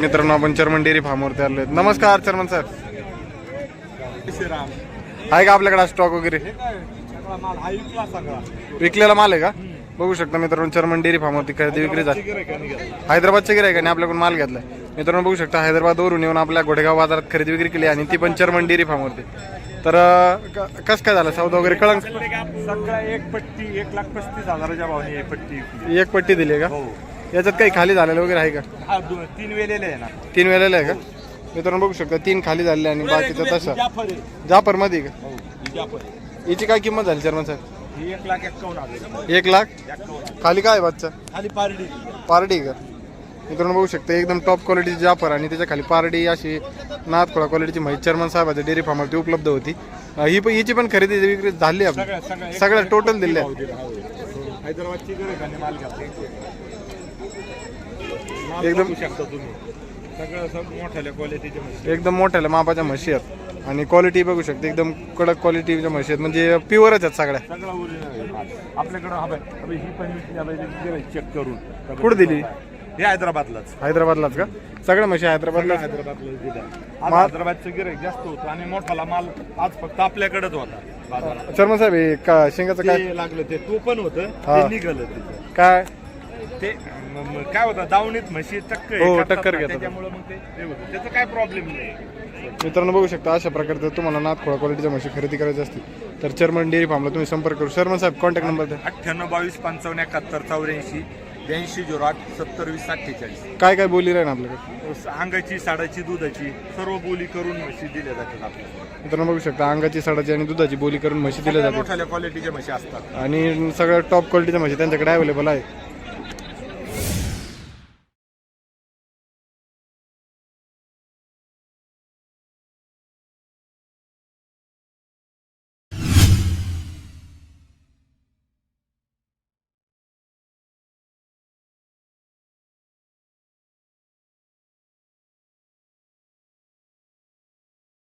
मित्रांनो आपण चर्मन डेअरी फार्मवरती आलो नमस्कार चर्मन सर. आहे का आपल्याकडे स्टॉक वगैरे? विकलेला माल आहे का? बघू शकता मित्रांनो चर्मन डेअरी फार्मवरती खरेदी विक्री झाली. गिऱ्हाईकाने घेतला. हैदराबादचे गिरायकाने आपल्याकडून माल घेतलाय. मित्रांनो बघू शकता हैदराबादवरून येऊन आपल्या घोडेगाव बाजारात खरेदी विक्री केली आणि ती पण चर्मन डेअरी फार्मवरती. तर क- कसं काय झालं? सौदा वगैरे कळंग सगळा एक पट्टी एक लाख पस्तीस हजाराच्या भावाने एक पट्टी. एक पट्टी दिली आहे हो. का याच्यात काही खाली झालेलं वगैरे आहे का? हा तीन वेलेले आहे ना. तीन वेळेला आहे का? मित्रांनो बघू शकता तीन खाली झालेले आणि बाकीचं तसं. जाफर आहे. मध्ये का? हो ही जाफर आहे. याची काय किंमत झाली चर्मन सर ही एक लाख एक्कावन्न हजार एक लाख? एक्कावन्न खाली काय आहे बच्चा खाली पारडी. पारडी का? मित्रांनो बघू शकता एकदम टॉप क्वालिटीची जाफर आणि त्याच्याखाली पारडी अशी नाथखोळा क्वालिटीची माहिती चर्मन साहेबाच्या डेअरी फार्मवरती उपलब्ध होती. अं, ही पण हिची पण खरेदी विक्री झाली आपली सगळ्या टोटल दिल्या हो. हैदराबादची माल एकदम- बघू शकता तुम्ही. सगळं असं मोठ्या क्वालिटीचे म्हशी एकदम मोठ्या मापाच्या म्हशी आहेत. आणि क्वालिटी बघू शकता. एकदम कडक क्वालिटीच्या म्हशी आहेत. म्हणजे प्युअरच आहेत सगळ्या. सगळं ओरिजिनल. आपल्याकडं हा. बाई, हा बाई, ही पण गिऱ्हाईक चेक करून. कुठं दिली? हे हैदराबादलाच. हैदराबादलाच का? सगळ्या म्हशी हैदराबादला हैदराबादला दिला आज हैदराबादचं गिऱ्हाईक जास्त होतं आणि मोठाला माल आज फक्त आपल्याकडेच होता. बाजारात. चर्मन साहेब हे का शेंगाचं काय? ते लागलं ते तो पण होतं हा. ते निघालं तिथं. काय? ते म- म- काय होतं दावणीत म्हशी टक्कर हो, टक्कर ना, घेतात. त्याच्यामुळे मग ते हे होतं. त्याचं काय प्रॉब्लेम नाही. मित्रांनो बघू शकता अशा प्रकारचं तुम्हाला नाथखोळा क्वालिटीच्या म्हशी खरेदी करायची असतील तर चर्मन डेअरी फार्मला तुम्ही संपर्क करू. शर्मन साहेब कॉन्टॅक्ट नंबर द्या. अठ्ठ्याण्णव बावीस पंचावन्न एकाहत्तर चौऱ्याऐंशी ब्याऐंशी झिरो आठ सत्तर वीस अठ्ठेचाळीस. काय काय बोली राहील आपल्याकडे? अंगाची साडाची दुधाची सर्व बोली करून म्हशी दिल्या जातात आपल्याला. मित्रांनो बघू शकता अंगाची साडाची आणि दुधाची बोली करून म्हशी दिल्या सगळ्या जाते मोठ्या क्वालिटीच्या म्हशी असतात. आणि सगळ्या टॉप क्वालिटीच्या म्हशी त्यांच्याकडे अवेलेबल आहे